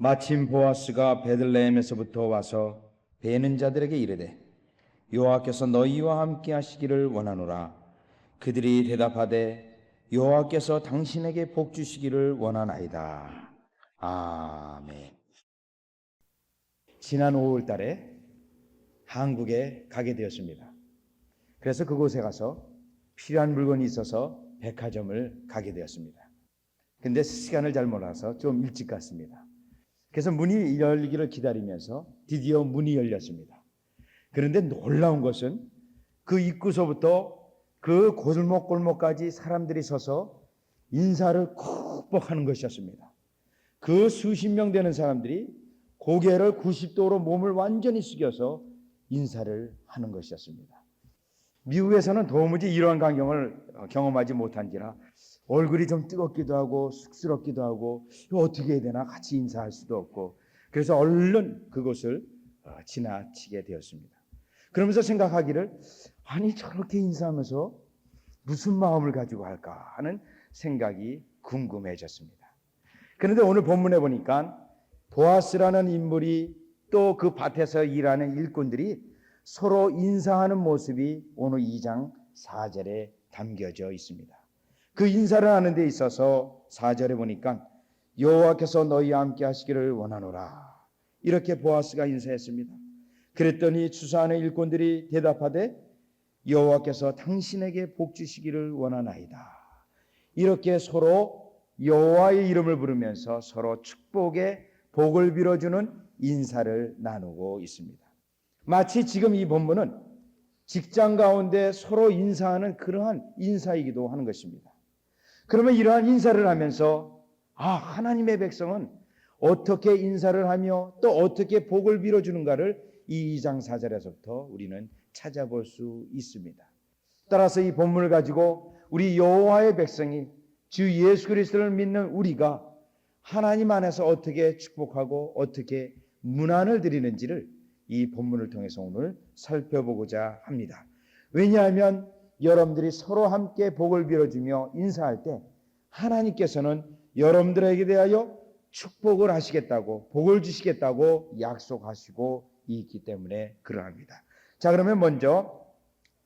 마침 보아스가 베들레헴에서부터 와서 베는 자들에게 이르되 여호와께서 너희와 함께 하시기를 원하노라. 그들이 대답하되 여호와께서 당신에게 복 주시기를 원하나이다. 아멘. 지난 5월 달에 한국에 가게 되었습니다. 그래서 그곳에 가서 필요한 물건이 있어서 백화점을 가게 되었습니다. 근데 시간을 잘 몰라서 좀 일찍 갔습니다 그래서 문이 열리기를 기다리면서 드디어 문이 열렸습니다. 그런데 놀라운 것은 그 입구서부터 그 골목골목까지 사람들이 서서 인사를 쿡뻑 하는 것이었습니다. 그 수십 명 되는 사람들이 고개를 90도로 몸을 완전히 숙여서 인사를 하는 것이었습니다. 미국에서는 도무지 이러한 광경을 경험하지 못한지라 얼굴이 좀 뜨겁기도 하고 쑥스럽기도 하고 어떻게 해야 되나 같이 인사할 수도 없고 그래서 얼른 그곳을 어, 지나치게 되었습니다. 그러면서 생각하기를 아니 저렇게 인사하면서 무슨 마음을 가지고 할까 하는 생각이 궁금해졌습니다. 그런데 오늘 본문에 보니까 보아스라는 인물이 또 그 밭에서 일하는 일꾼들이 서로 인사하는 모습이 오늘 2장 4절에 담겨져 있습니다. 그 인사를 하는 데 있어서 4절에 보니까 여호와께서 너희와 함께 하시기를 원하노라. 이렇게 보아스가 인사했습니다. 그랬더니 추수하는 일꾼들이 대답하되 여호와께서 당신에게 복 주시기를 원하나이다. 이렇게 서로 여호와의 이름을 부르면서 서로 축복의 복을 빌어주는 인사를 나누고 있습니다. 마치 지금 이 본문은 직장 가운데 서로 인사하는 그러한 인사이기도 하는 것입니다. 그러면 이러한 인사를 하면서 아, 하나님의 백성은 어떻게 인사를 하며 또 어떻게 복을 빌어주는가를 이 2장 4절에서부터 우리는 찾아볼 수 있습니다. 따라서 이 본문을 가지고 우리 여호와의 백성이 주 예수 그리스도를 믿는 우리가 하나님 안에서 어떻게 축복하고 어떻게 문안을 드리는지를 이 본문을 통해서 오늘 살펴보고자 합니다. 왜냐하면 여러분들이 서로 함께 복을 빌어주며 인사할 때 하나님께서는 여러분들에게 대하여 축복을 하시겠다고 복을 주시겠다고 약속하시고 있기 때문에 그러합니다. 자 그러면 먼저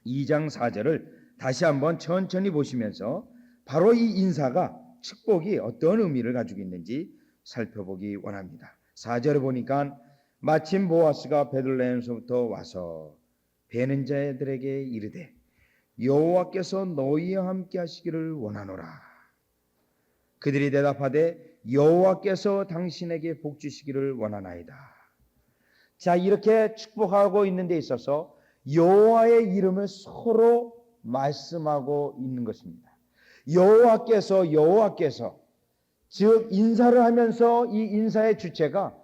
2장 4절을 다시 한번 천천히 보시면서 바로 이 인사가 축복이 어떤 의미를 가지고 있는지 살펴보기 원합니다. 4절에 보니까 마침 보아스가 베들레헴에서부터 와서 베는 자들에게 이르되 여호와께서 너희와 함께 하시기를 원하노라. 그들이 대답하되 여호와께서 당신에게 복 주시기를 원하나이다. 자, 이렇게 축복하고 있는 데 있어서 여호와의 이름을 서로 말씀하고 있는 것입니다. 여호와께서 여호와께서 즉 인사를 하면서 이 인사의 주체가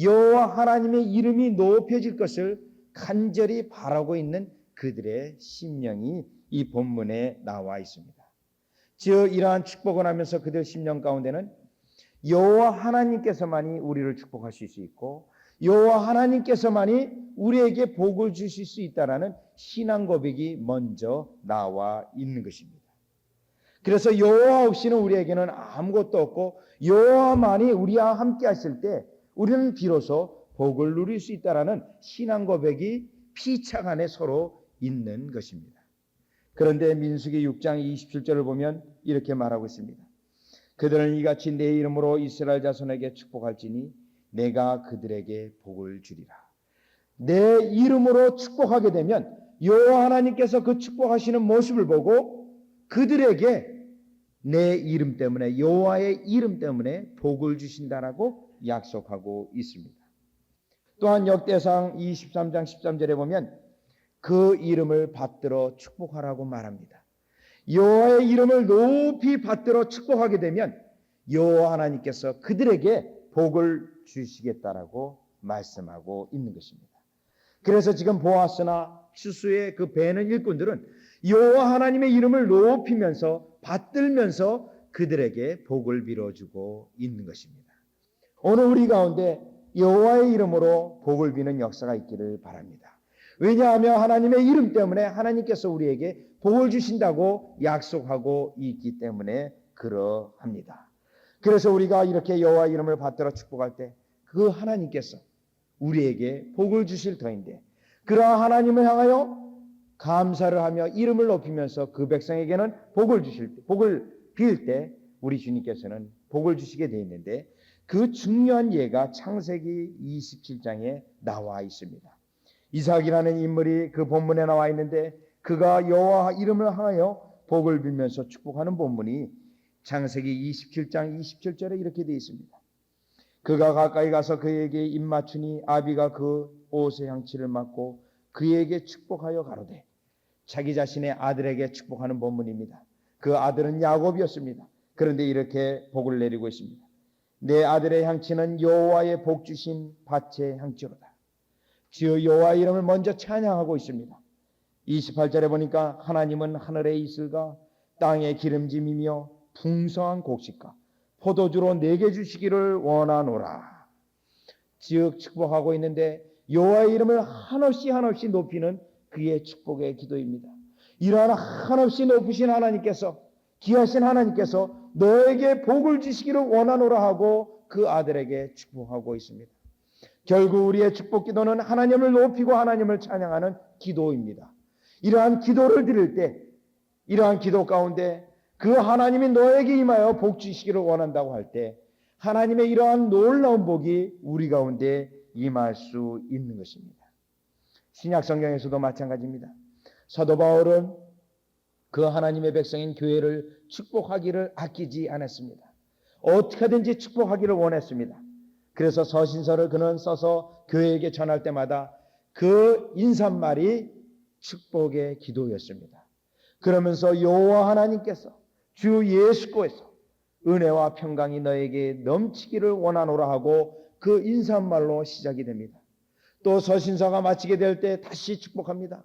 여호와 하나님의 이름이 높여질 것을 간절히 바라고 있는 그들의 심령이 이 본문에 나와 있습니다. 즉 이러한 축복을 하면서 그들 심령 가운데는 여호와 하나님께서만이 우리를 축복할 수 있고 여호와 하나님께서만이 우리에게 복을 주실 수 있다라는 신앙 고백이 먼저 나와 있는 것입니다. 그래서 여호와 없이는 우리에게는 아무것도 없고 여호와만이 우리와 함께 하실 때 우리는 비로소 복을 누릴 수 있다라는 신앙 고백이 피착 안에 서로 있는 것입니다. 그런데 민수기 6장 27절을 보면 이렇게 말하고 있습니다. 그들은 이같이 내 이름으로 이스라엘 자손에게 축복할지니 내가 그들에게 복을 주리라. 내 이름으로 축복하게 되면 여호와 하나님께서 그 축복하시는 모습을 보고 그들에게 내 이름 때문에 여호와의 이름 때문에 복을 주신다라고 약속하고 있습니다. 또한 역대상 23장 13절에 보면 그 이름을 받들어 축복하라고 말합니다. 여호와의 이름을 높이 받들어 축복하게 되면 여호와 하나님께서 그들에게 복을 주시겠다라고 말씀하고 있는 것입니다. 그래서 지금 보아스나 추수의 그 배는 일꾼들은 여호와 하나님의 이름을 높이면서 받들면서 그들에게 복을 빌어주고 있는 것입니다. 오늘 우리 가운데 여호와의 이름으로 복을 비는 역사가 있기를 바랍니다. 왜냐하면 하나님의 이름 때문에 하나님께서 우리에게 복을 주신다고 약속하고 있기 때문에 그러합니다. 그래서 우리가 이렇게 여호와 이름을 받들어 축복할 때 그 하나님께서 우리에게 복을 주실 터인데 그러한 하나님을 향하여 감사를 하며 이름을 높이면서 그 백성에게는 복을 주실 때, 복을 빌 때 우리 주님께서는 복을 주시게 되어 있는데 그 중요한 예가 창세기 27장에 나와 있습니다. 이삭이라는 인물이 그 본문에 나와 있는데 그가 여호와 이름을 향하여 복을 빌면서 축복하는 본문이 창세기 27장 27절에 이렇게 되어 있습니다. 그가 가까이 가서 그에게 입 맞추니 아비가 그 옷의 향취를 맡고 그에게 축복하여 가로되 자기 자신의 아들에게 축복하는 본문입니다. 그 아들은 야곱이었습니다. 그런데 이렇게 복을 내리고 있습니다. 내 아들의 향치는 여호와의 복 주신 밭의 향치로다. 주여 여호와 이름을 먼저 찬양하고 있습니다. 28절에 보니까 하나님은 하늘에 있을가 땅의 기름짐이며 풍성한 곡식과 포도주로 내게 주시기를 원하노라. 즉 축복하고 있는데 여호와의 이름을 한없이 한없이 높이는 그의 축복의 기도입니다. 이러한 한없이 높으신 하나님께서 귀하신 하나님께서 너에게 복을 주시기를 원하노라 하고 그 아들에게 축복하고 있습니다. 결국 우리의 축복 기도는 하나님을 높이고 하나님을 찬양하는 기도입니다. 이러한 기도를 드릴 때 이러한 기도 가운데 그 하나님이 너에게 임하여 복 주시기를 원한다고 할 때 하나님의 이러한 놀라운 복이 우리 가운데 임할 수 있는 것입니다. 신약 성경에서도 마찬가지입니다. 사도 바울은 그 하나님의 백성인 교회를 축복하기를 아끼지 않았습니다. 어떻게든지 축복하기를 원했습니다. 그래서 서신서를 그는 써서 교회에게 전할 때마다 그 인사말이 축복의 기도였습니다. 그러면서 여호와 하나님께서 주 예수께서 은혜와 평강이 너에게 넘치기를 원하노라 하고 그 인사말로 시작이 됩니다. 또 서신서가 마치게 될 때 다시 축복합니다.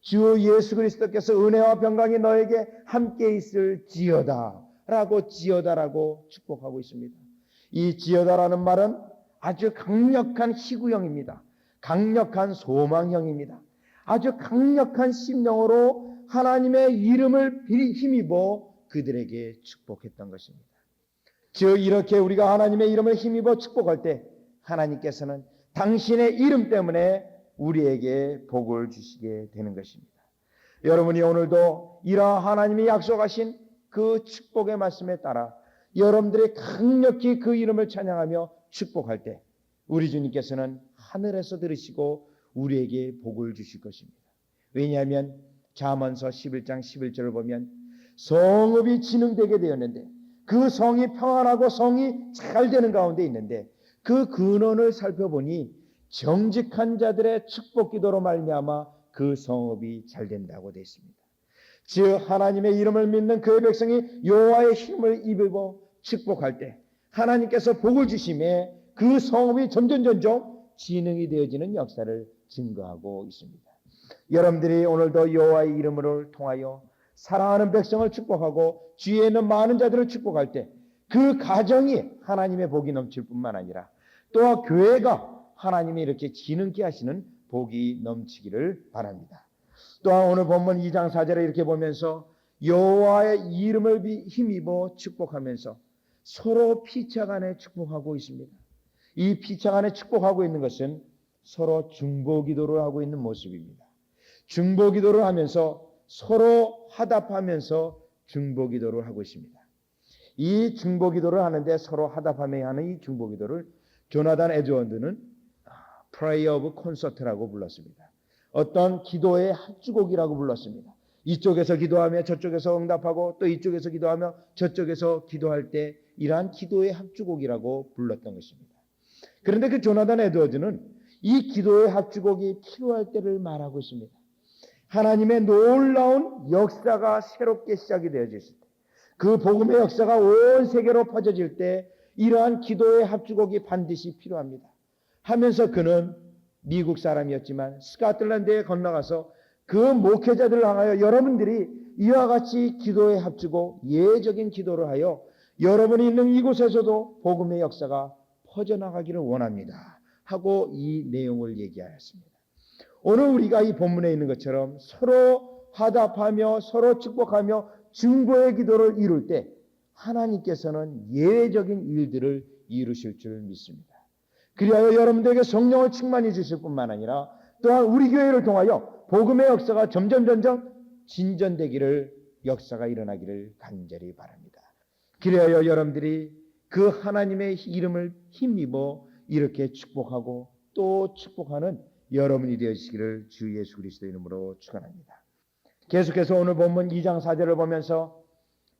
주 예수 그리스도께서 은혜와 평강이 너에게 함께 있을 지어다 라고 지어다라고 축복하고 있습니다. 이 지어다라는 말은 아주 강력한 희구형입니다. 강력한 소망형입니다. 아주 강력한 심령으로 하나님의 이름을 힘입어 그들에게 축복했던 것입니다. 즉 이렇게 우리가 하나님의 이름을 힘입어 축복할 때 하나님께서는 당신의 이름 때문에 우리에게 복을 주시게 되는 것입니다. 여러분이 오늘도 이러한 하나님이 약속하신 그 축복의 말씀에 따라 여러분들이 강력히 그 이름을 찬양하며 축복할 때 우리 주님께서는 하늘에서 들으시고 우리에게 복을 주실 것입니다. 왜냐하면 잠언서 11장 11절을 보면 성읍이 진흥되게 되었는데 그 성이 평안하고 성이 잘 되는 가운데 있는데 그 근원을 살펴보니 정직한 자들의 축복 기도로 말미암아 그 성읍이 잘 된다고 되어 있습니다. 즉 하나님의 이름을 믿는 그의 백성이 여호와의 힘을 입어 축복할 때 하나님께서 복을 주심에 그 성읍이 점점 점점 진흥이 되어지는 역사를 증거하고 있습니다. 여러분들이 오늘도 여호와의 이름을 통하여 사랑하는 백성을 축복하고 주위에 있는 많은 자들을 축복할 때 그 가정이 하나님의 복이 넘칠 뿐만 아니라 또 교회가 하나님이 이렇게 진흥케 하시는 복이 넘치기를 바랍니다. 또한 오늘 본문 2장 4절에 이렇게 보면서 여호와의 이름을 힘입어 축복하면서 서로 피차간에 축복하고 있습니다. 이 피차간에 축복하고 있는 것은 서로 중보 기도를 하고 있는 모습입니다. 중보 기도를 하면서 서로 화답하면서 중보 기도를 하고 있습니다. 이 중보 기도를 하는데 서로 화답하며 하는 이 중보 기도를 조나단 에드원드는 Prayer of Concert라고 불렀습니다. 어떤 기도의 합주곡이라고 불렀습니다. 이쪽에서 기도하며 저쪽에서 응답하고 또 이쪽에서 기도하며 저쪽에서 기도할 때 이러한 기도의 합주곡이라고 불렀던 것입니다. 그런데 그 조나단 에드워즈는 이 기도의 합주곡이 필요할 때를 말하고 있습니다. 하나님의 놀라운 역사가 새롭게 시작이 되어질 때, 그 복음의 역사가 온 세계로 퍼져질 때 이러한 기도의 합주곡이 반드시 필요합니다. 하면서 그는 미국 사람이었지만 스카틀랜드에 건너가서 그 목회자들을 향하여 여러분들이 이와 같이 기도에 합주고 예적인 기도를 하여 여러분이 있는 이곳에서도 복음의 역사가 퍼져나가기를 원합니다. 하고 이 내용을 얘기하였습니다. 오늘 우리가 이 본문에 있는 것처럼 서로 화답하며 서로 축복하며 중보의 기도를 이룰 때 하나님께서는 예외적인 일들을 이루실 줄 믿습니다. 그리하여 여러분들에게 성령을 충만히 주실 뿐만 아니라 또한 우리 교회를 통하여 복음의 역사가 점점 점점 진전되기를 역사가 일어나기를 간절히 바랍니다. 그리하여 여러분들이 그 하나님의 이름을 힘입어 이렇게 축복하고 또 축복하는 여러분이 되시기를 주 예수 그리스도 이름으로 축원합니다. 계속해서 오늘 본문 2장 4절을 보면서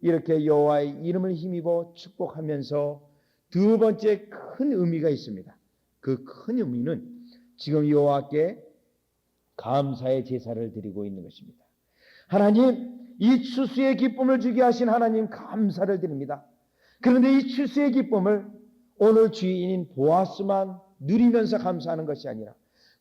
이렇게 여호와의 이름을 힘입어 축복하면서 두 번째 큰 의미가 있습니다. 그 큰 의미는 지금 여호와께 감사의 제사를 드리고 있는 것입니다. 하나님, 이 추수의 기쁨을 주게 하신 하나님 감사를 드립니다. 그런데 이 추수의 기쁨을 오늘 주인인 보아스만 누리면서 감사하는 것이 아니라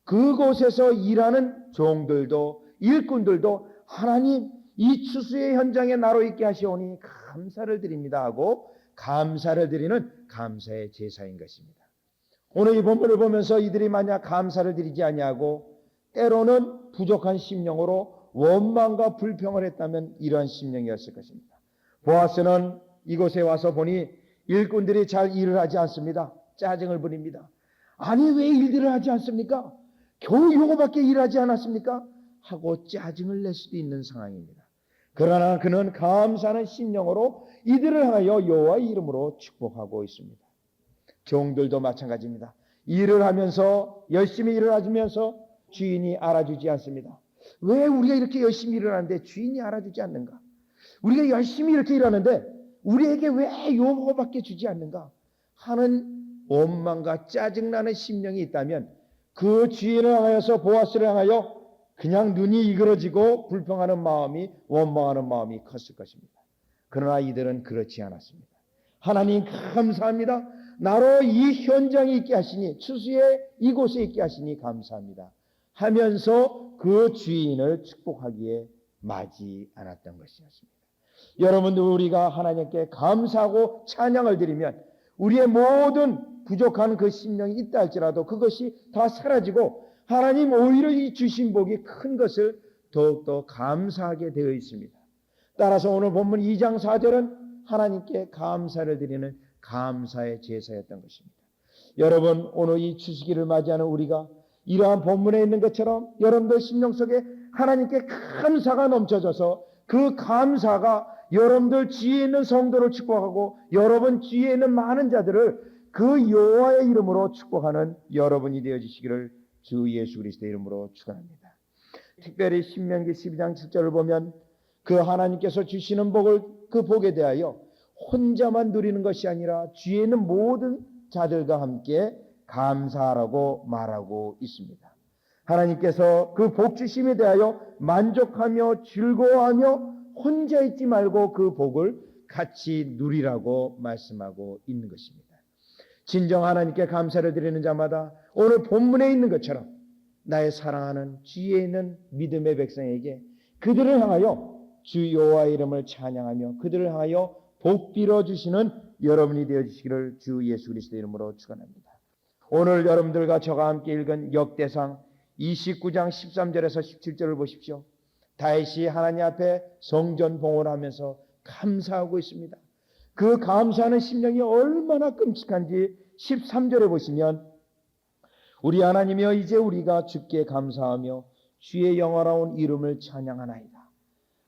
그곳에서 일하는 종들도 일꾼들도 하나님 이 추수의 현장에 나로 있게 하시오니 감사를 드립니다 하고 감사를 드리는 감사의 제사인 것입니다. 오늘 이 본문을 보면서 이들이 만약 감사를 드리지 아니하고 때로는 부족한 심령으로 원망과 불평을 했다면 이러한 심령이었을 것입니다. 보아스는 이곳에 와서 보니 일꾼들이 잘 일을 하지 않습니다. 짜증을 부립니다. 아니 왜 일들을 하지 않습니까? 겨우 요거밖에 일하지 않았습니까? 하고 짜증을 낼 수도 있는 상황입니다. 그러나 그는 감사하는 심령으로 이들을 하여 여호와 이름으로 축복하고 있습니다. 종들도 마찬가지입니다. 일을 하면서 열심히 일을 하면서 주인이 알아주지 않습니다. 왜 우리가 이렇게 열심히 일을 하는데 주인이 알아주지 않는가? 우리가 열심히 이렇게 일하는데 우리에게 왜 요거밖에 주지 않는가? 하는 원망과 짜증나는 심령이 있다면 그 주인을 향하여서 보아스를 향하여 그냥 눈이 이그러지고 불평하는 마음이 원망하는 마음이 컸을 것입니다. 그러나 이들은 그렇지 않았습니다. 하나님 감사합니다. 나로 이 현장에 있게 하시니 추수의 이곳에 있게 하시니 감사합니다. 하면서 그 주인을 축복하기에 마지 않았던 것이었습니다. 여러분들 우리가 하나님께 감사하고 찬양을 드리면 우리의 모든 부족한 그 심령이 있다 할지라도 그것이 다 사라지고 하나님 오히려 이 주신 복이 큰 것을 더욱더 감사하게 되어 있습니다. 따라서 오늘 본문 2장 4절은 하나님께 감사를 드리는 감사의 제사였던 것입니다. 여러분 오늘 이 추수기를 맞이하는 우리가 이러한 본문에 있는 것처럼 여러분들 심령 속에 하나님께 감사가 넘쳐져서 그 감사가 여러분들 주위에 있는 성도를 축복하고 여러분 주위에 있는 많은 자들을 그 여호와의 이름으로 축복하는 여러분이 되어 주시기를 주 예수 그리스도의 이름으로 축원합니다. 특별히 신명기 12장 7절을 보면 그 하나님께서 주시는 복을 그 복에 대하여 혼자만 누리는 것이 아니라 주위에 있는 모든 자들과 함께 감사하라고 말하고 있습니다. 하나님께서 그 복 주심에 대하여 만족하며 즐거워하며 혼자 있지 말고 그 복을 같이 누리라고 말씀하고 있는 것입니다. 진정 하나님께 감사를 드리는 자마다 오늘 본문에 있는 것처럼 나의 사랑하는 주위에 있는 믿음의 백성에게 그들을 향하여 주 여호와 이름을 찬양하며 그들을 향하여 복 빌어 주시는 여러분이 되어 주시기를 주 예수 그리스도 이름으로 축원합니다. 오늘 여러분들과 저와 함께 읽은 역대상 29장 13절에서 17절을 보십시오. 다윗이 하나님 앞에 성전 봉헌하면서 감사하고 있습니다. 그 감사하는 심령이 얼마나 끔찍한지 13절에 보시면 우리 하나님이여 이제 우리가 주께 감사하며 주의 영화로운 이름을 찬양하나이다.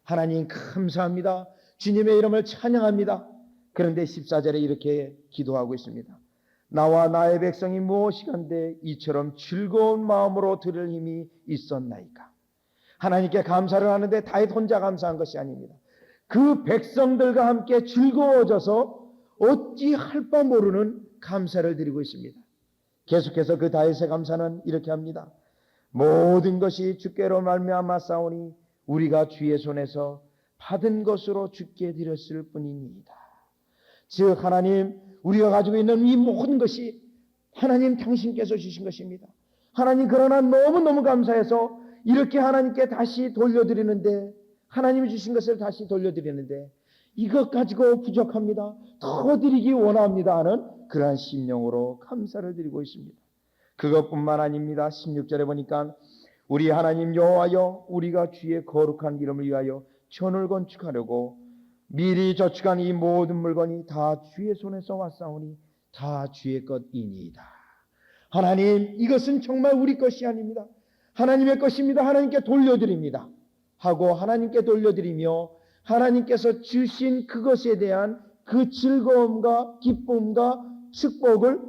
하나님 감사합니다. 주님의 이름을 찬양합니다. 그런데 14절에 이렇게 기도하고 있습니다. 나와 나의 백성이 무엇이간데 이처럼 즐거운 마음으로 들을 힘이 있었나이까. 하나님께 감사를 하는데 다윗 혼자 감사한 것이 아닙니다. 그 백성들과 함께 즐거워져서 어찌 할 바 모르는 감사를 드리고 있습니다. 계속해서 그 다윗의 감사는 이렇게 합니다. 모든 것이 주께로 말미암아 싸우니 우리가 주의 손에서 받은 것으로 주께 드렸을 뿐입니다. 즉 하나님 우리가 가지고 있는 이 모든 것이 하나님 당신께서 주신 것입니다. 하나님 그러나 너무너무 감사해서 이렇게 하나님께 다시 돌려드리는데 하나님이 주신 것을 다시 돌려드리는데 이것 가지고 부족합니다. 더 드리기 원합니다 하는 그러한 심령으로 감사를 드리고 있습니다. 그것뿐만 아닙니다. 16절에 보니까 우리 하나님 여호와여 우리가 주의 거룩한 이름을 위하여 전을 건축하려고 미리 저축한 이 모든 물건이 다 주의 손에서 왔사오니 다 주의 것이니이다. 하나님, 이것은 정말 우리 것이 아닙니다. 하나님의 것입니다. 하나님께 돌려드립니다. 하고 하나님께 돌려드리며 하나님께서 주신 그것에 대한 그 즐거움과 기쁨과 축복을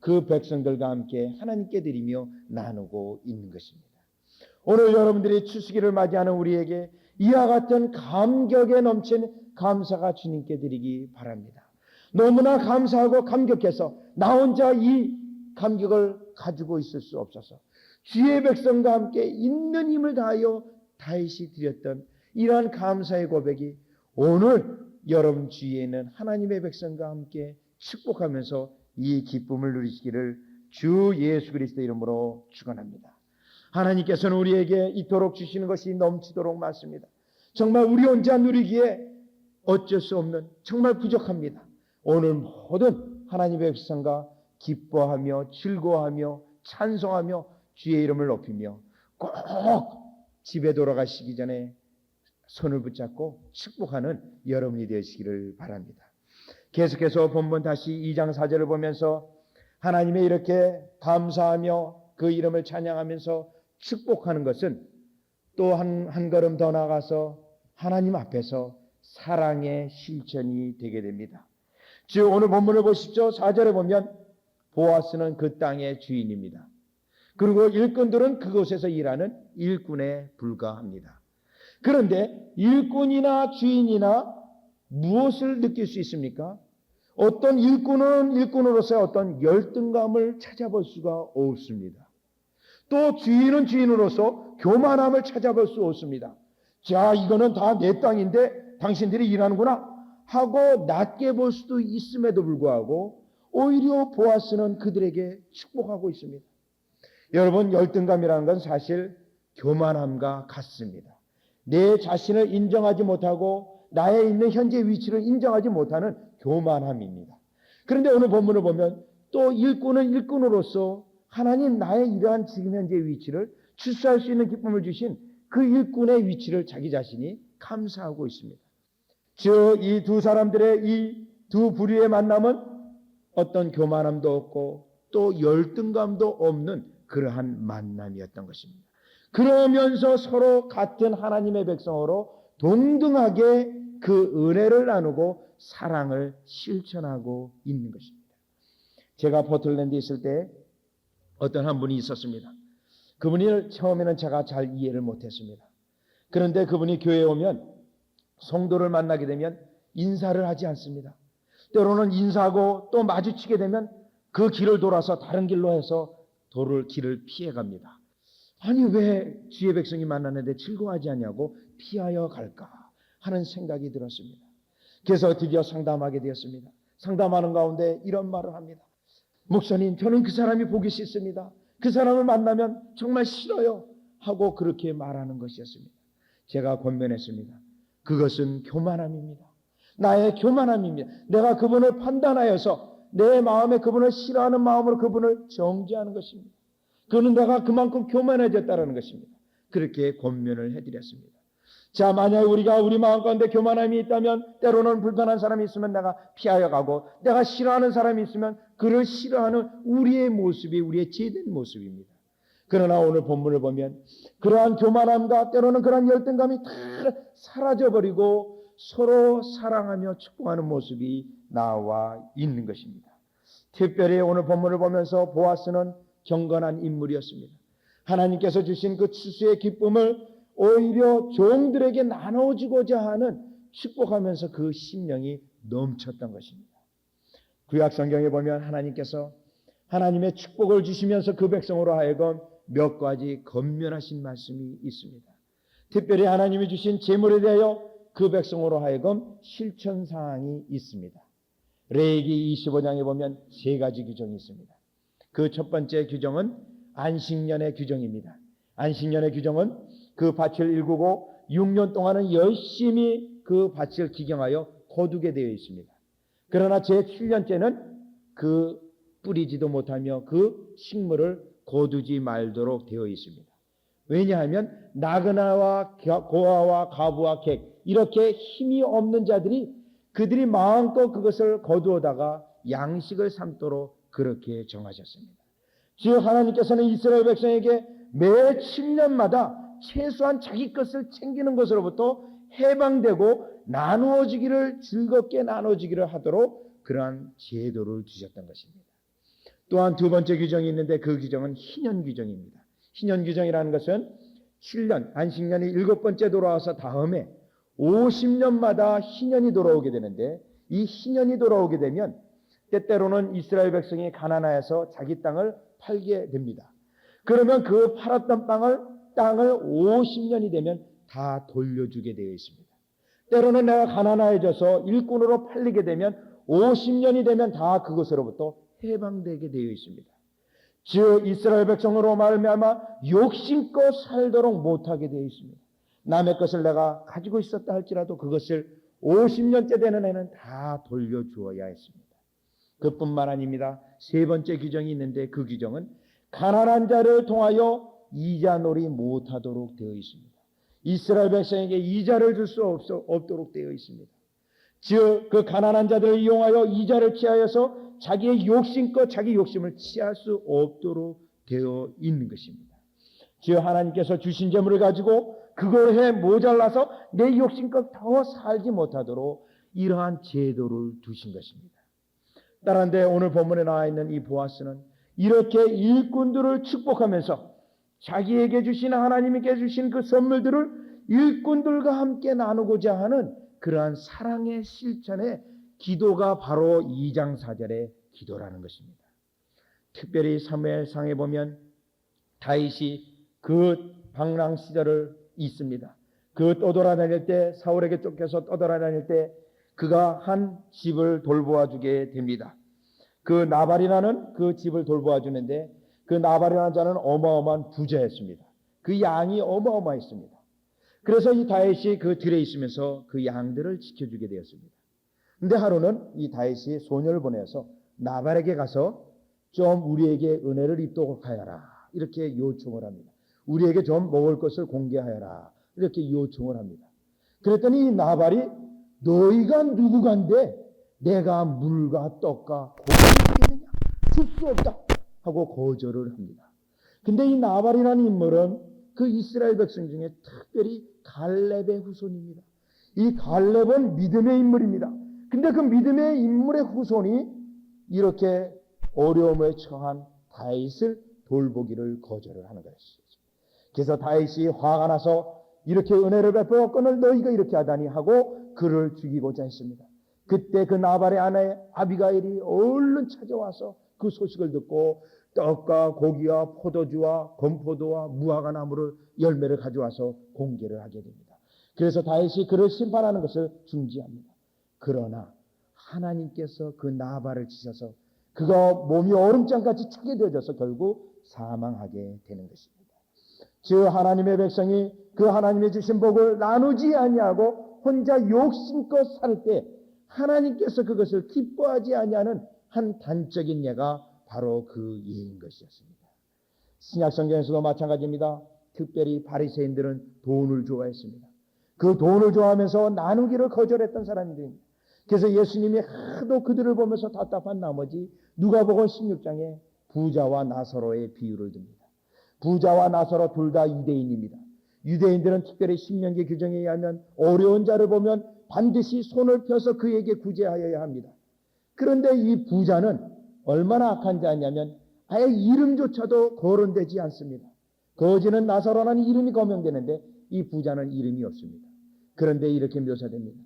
그 백성들과 함께 하나님께 드리며 나누고 있는 것입니다. 오늘 여러분들이 추수기를 맞이하는 우리에게 이와 같은 감격에 넘친 감사가 주님께 드리기 바랍니다. 너무나 감사하고 감격해서 나 혼자 이 감격을 가지고 있을 수 없어서 주의 백성과 함께 있는 힘을 다하여 다윗이 드렸던 이러한 감사의 고백이 오늘 여러분 주위에 있는 하나님의 백성과 함께 축복하면서 이 기쁨을 누리시기를 주 예수 그리스도 이름으로 축원합니다. 하나님께서는 우리에게 이토록 주시는 것이 넘치도록 많습니다. 정말 우리 혼자 누리기에 어쩔 수 없는 정말 부족합니다. 오늘 모든 하나님의 백성과 기뻐하며 즐거워하며 찬송하며 주의 이름을 높이며 꼭 집에 돌아가시기 전에 손을 붙잡고 축복하는 여러분이 되시기를 바랍니다. 계속해서 본문 다시 2장 4절을 보면서 하나님의 이렇게 감사하며 그 이름을 찬양하면서 축복하는 것은 또한 한 걸음 더 나가서 하나님 앞에서 사랑의 실천이 되게 됩니다. 즉 오늘 본문을 보십시오. 4절에 보면 보아스는 그 땅의 주인입니다. 그리고 일꾼들은 그곳에서 일하는 일꾼에 불과합니다. 그런데 일꾼이나 주인이나 무엇을 느낄 수 있습니까? 어떤 일꾼은 일꾼으로서의 어떤 열등감을 찾아볼 수가 없습니다. 또 주인은 주인으로서 교만함을 찾아볼 수 없습니다. 자, 이거는 다 내 땅인데 당신들이 일하는구나 하고 낮게 볼 수도 있음에도 불구하고 오히려 보아스는 그들에게 축복하고 있습니다. 여러분, 열등감이라는 건 사실 교만함과 같습니다. 내 자신을 인정하지 못하고 나의 있는 현재 위치를 인정하지 못하는 교만함입니다. 그런데 오늘 본문을 보면 또 일꾼은 일꾼으로서 하나님 나의 이러한 지금 현재 위치를 출소할 수 있는 기쁨을 주신 그 일꾼의 위치를 자기 자신이 감사하고 있습니다. 즉, 이 두 사람들의 이 두 부류의 만남은 어떤 교만함도 없고 또 열등감도 없는 그러한 만남이었던 것입니다. 그러면서 서로 같은 하나님의 백성으로 동등하게 그 은혜를 나누고 사랑을 실천하고 있는 것입니다. 제가 포틀랜드에 있을 때 어떤 한 분이 있었습니다. 그분이 처음에는 제가 잘 이해를 못했습니다. 그런데 그분이 교회에 오면 성도를 만나게 되면 인사를 하지 않습니다. 때로는 인사하고 또 마주치게 되면 그 길을 돌아서 다른 길로 해서 도를 길을 피해 갑니다. 아니 왜 주의 백성이 만나는데 즐거워하지 않냐고 피하여 갈까 하는 생각이 들었습니다. 그래서 드디어 상담하게 되었습니다. 상담하는 가운데 이런 말을 합니다. 목사님, 저는 그 사람이 보기 싫습니다. 그 사람을 만나면 정말 싫어요. 하고 그렇게 말하는 것이었습니다. 제가 권면했습니다. 그것은 교만함입니다. 나의 교만함입니다. 내가 그분을 판단하여서 내 마음에 그분을 싫어하는 마음으로 그분을 정죄하는 것입니다. 그는 내가 그만큼 교만해졌다는 것입니다. 그렇게 권면을 해드렸습니다. 자, 만약에 우리가 우리 마음 가운데 교만함이 있다면 때로는 불편한 사람이 있으면 내가 피하여 가고 내가 싫어하는 사람이 있으면 그를 싫어하는 우리의 모습이 우리의 제된 모습입니다. 그러나 오늘 본문을 보면 그러한 교만함과 때로는 그러한 열등감이 다 사라져버리고 서로 사랑하며 축복하는 모습이 나와 있는 것입니다. 특별히 오늘 본문을 보면서 보아스는 경건한 인물이었습니다. 하나님께서 주신 그 추수의 기쁨을 오히려 종들에게 나눠주고자 하는 축복하면서 그 심령이 넘쳤던 것입니다. 구약 성경에 보면 하나님께서 하나님의 축복을 주시면서 그 백성으로 하여금 몇 가지 건면하신 말씀이 있습니다. 특별히 하나님이 주신 재물에 대하여 그 백성으로 하여금 실천 사항이 있습니다. 레이기 25장에 보면 세 가지 규정이 있습니다. 그 첫 번째 규정은 안식년의 규정입니다. 안식년의 규정은 그 밭을 일구고 6년 동안은 열심히 그 밭을 기경하여 거두게 되어 있습니다. 그러나 제 7년째는 그 뿌리지도 못하며 그 식물을 거두지 말도록 되어 있습니다. 왜냐하면 나그나와 고아와 가부와 객 이렇게 힘이 없는 자들이 그들이 마음껏 그것을 거두어다가 양식을 삼도록 그렇게 정하셨습니다. 즉 하나님께서는 이스라엘 백성에게 매 7년마다 최소한 자기 것을 챙기는 것으로부터 해방되고 나누어지기를 즐겁게 나누어지기를 하도록 그러한 제도를 두셨던 것입니다. 또한 두 번째 규정이 있는데 그 규정은 희년 규정입니다. 희년 규정이라는 것은 7년, 안식년이 일곱 번째 돌아와서 다음에 50년마다 희년이 돌아오게 되는데 이 희년이 돌아오게 되면 때때로는 이스라엘 백성이 가난하여서 자기 땅을 팔게 됩니다. 그러면 그 팔았던 땅을 땅을 50년이 되면 다 돌려주게 되어 있습니다. 때로는 내가 가난해져서 일꾼으로 팔리게 되면 50년이 되면 다 그것으로부터 해방되게 되어 있습니다. 즉 이스라엘 백성으로 말미암아 욕심껏 살도록 못하게 되어 있습니다. 남의 것을 내가 가지고 있었다 할지라도 그것을 50년째 되는 해는 다 돌려주어야 했습니다. 그뿐만 아닙니다. 세 번째 규정이 있는데 그 규정은 가난한 자를 통하여 이자놀이 못하도록 되어 있습니다. 이스라엘 백성에게 이자를 줄 수 없도록 되어 있습니다. 즉 그 가난한 자들을 이용하여 이자를 취하여서 자기의 욕심껏 자기 욕심을 취할 수 없도록 되어 있는 것입니다. 즉 하나님께서 주신 재물을 가지고 그걸 해 모자라서 내 욕심껏 더 살지 못하도록 이러한 제도를 두신 것입니다. 따라한데 오늘 본문에 나와 있는 이 보아스는 이렇게 일꾼들을 축복하면서 자기에게 주신 하나님께 주신 그 선물들을 일꾼들과 함께 나누고자 하는 그러한 사랑의 실천의 기도가 바로 2장 4절의 기도라는 것입니다. 특별히 사무엘상에 보면 다윗이 그 방랑 시절을 있습니다. 그 떠돌아다닐 때 사울에게 쫓겨서 떠돌아다닐 때 그가 한 집을 돌보아 주게 됩니다. 그 나발이라는 그 집을 돌보아 주는데 그 나발이라는 자는 어마어마한 부자였습니다. 그 양이 어마어마했습니다. 그래서 이 다윗이 그 들에 있으면서 그 양들을 지켜주게 되었습니다. 근데 하루는 이 다윗이 소녀를 보내서 나발에게 가서 좀 우리에게 은혜를 입도록 하여라. 이렇게 요청을 합니다. 우리에게 좀 먹을 것을 공개하여라. 이렇게 요청을 합니다. 그랬더니 이 나발이 너희가 누구간데 내가 물과 떡과 고기를 주겠느냐? 줄 수 없다. 하고 거절을 합니다. 근데 이 나발이라는 인물은 그 이스라엘 백성 중에 특별히 갈렙의 후손입니다. 이 갈렙은 믿음의 인물입니다. 근데 그 믿음의 인물의 후손이 이렇게 어려움에 처한 다윗을 돌보기를 거절을 하는 것이죠. 그래서 다윗이 화가 나서 이렇게 은혜를 베풀었건을 너희가 이렇게 하다니 하고 그를 죽이고자 했습니다. 그때 그 나발의 아내 아비가일이 얼른 찾아와서 그 소식을 듣고 떡과 고기와 포도주와 건포도와 무화과 나무를 열매를 가져와서 공개를 하게 됩니다. 그래서 다윗이 그를 심판하는 것을 중지합니다. 그러나 하나님께서 그 나발을 치셔서 그가 몸이 얼음장같이 차게 되어져서 결국 사망하게 되는 것입니다. 즉 하나님의 백성이 그 하나님의 주신 복을 나누지 아니하고 혼자 욕심껏 살 때 하나님께서 그것을 기뻐하지 아니하는 한 단적인 예가 바로 그 예인 것이었습니다. 신약 성경에서도 마찬가지입니다. 특별히 바리새인들은 돈을 좋아했습니다. 그 돈을 좋아하면서 나누기를 거절했던 사람들입니다. 그래서 예수님이 하도 그들을 보면서 답답한 나머지 누가복음 16장에 부자와 나사로의 비유를 듭니다. 부자와 나사로 둘 다 유대인입니다. 유대인들은 특별히 신명기 규정에 의하면 어려운 자를 보면 반드시 손을 펴서 그에게 구제하여야 합니다. 그런데 이 부자는 얼마나 악한 자냐면 아예 이름조차도 거론되지 않습니다. 거지는 나사로라는 이름이 거명되는데 이 부자는 이름이 없습니다. 그런데 이렇게 묘사됩니다.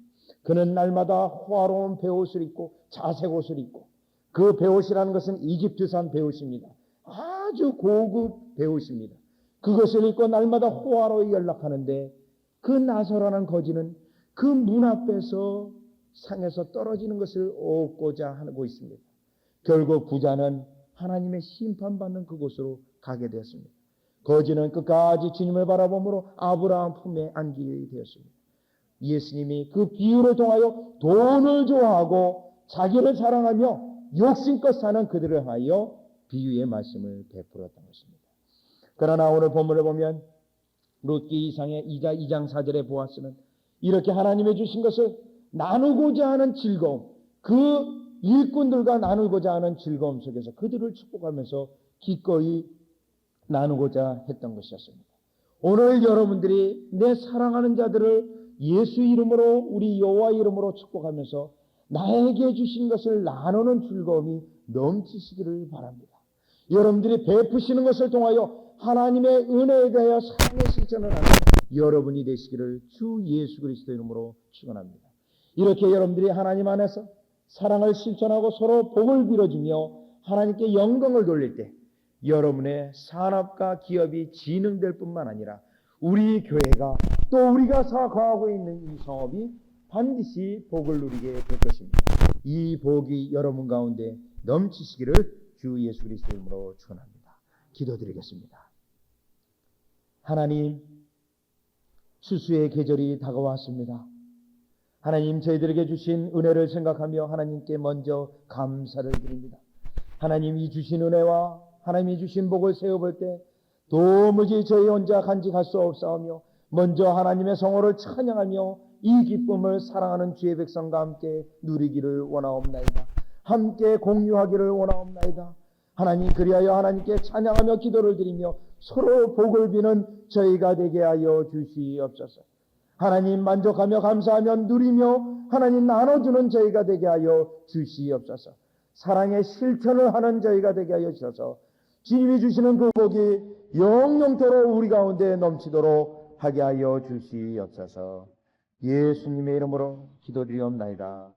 그는 날마다 호화로운 베옷을 입고 자색 옷을 입고 그 베옷이라는 것은 이집트산 베옷입니다. 아주 고급 베옷입니다. 그것을 입고 날마다 호화로이 연락하는데 그 나서라는 거지는 그 문 앞에서 상에서 떨어지는 것을 얻고자 하고 있습니다. 결국 부자는 하나님의 심판받는 그곳으로 가게 되었습니다. 거지는 끝까지 주님을 바라보므로 아브라함 품에 안기게 되었습니다. 예수님이 그 비유를 통하여 돈을 좋아하고 자기를 사랑하며 욕심껏 사는 그들을 하여 비유의 말씀을 베풀었던 것입니다. 그러나 오늘 본문을 보면 룻기 이상의 2자 2장 4절에 보았으면 이렇게 하나님의 주신 것을 나누고자 하는 즐거움, 그 일꾼들과 나누고자 하는 즐거움 속에서 그들을 축복하면서 기꺼이 나누고자 했던 것이었습니다. 오늘 여러분들이 내 사랑하는 자들을 예수 이름으로 우리 여호와 이름으로 축복하면서 나에게 주신 것을 나누는 즐거움이 넘치시기를 바랍니다. 여러분들이 베푸시는 것을 통하여 하나님의 은혜에 대하여 사랑의 실천을 하는 여러분이 되시기를 주 예수 그리스도 이름으로 축원합니다. 이렇게 여러분들이 하나님 안에서 사랑을 실천하고 서로 복을 빌어주며 하나님께 영광을 돌릴 때 여러분의 산업과 기업이 진흥될 뿐만 아니라 우리 교회가 또 우리가 사과하고 있는 이 사업이 반드시 복을 누리게 될 것입니다. 이 복이 여러분 가운데 넘치시기를 주 예수 그리스도 이름으로 축원합니다. 기도드리겠습니다. 하나님 수수의 계절이 다가왔습니다. 하나님 저희들에게 주신 은혜를 생각하며 하나님께 먼저 감사를 드립니다. 하나님이 주신 은혜와 하나님이 주신 복을 세워볼 때 도무지 저희 혼자 간직할 수 없사오며 먼저 하나님의 성호를 찬양하며 이 기쁨을 사랑하는 주의 백성과 함께 누리기를 원하옵나이다. 함께 공유하기를 원하옵나이다. 하나님 그리하여 하나님께 찬양하며 기도를 드리며 서로 복을 비는 저희가 되게 하여 주시옵소서. 하나님 만족하며 감사하며 누리며 하나님 나눠주는 저희가 되게 하여 주시옵소서. 사랑의 실천을 하는 저희가 되게 하여 주셔서 주님이 주시는 그 복이 영영토록 우리 가운데 넘치도록 하게 하여 주시옵소서. 예수님의 이름으로 기도드리옵나이다.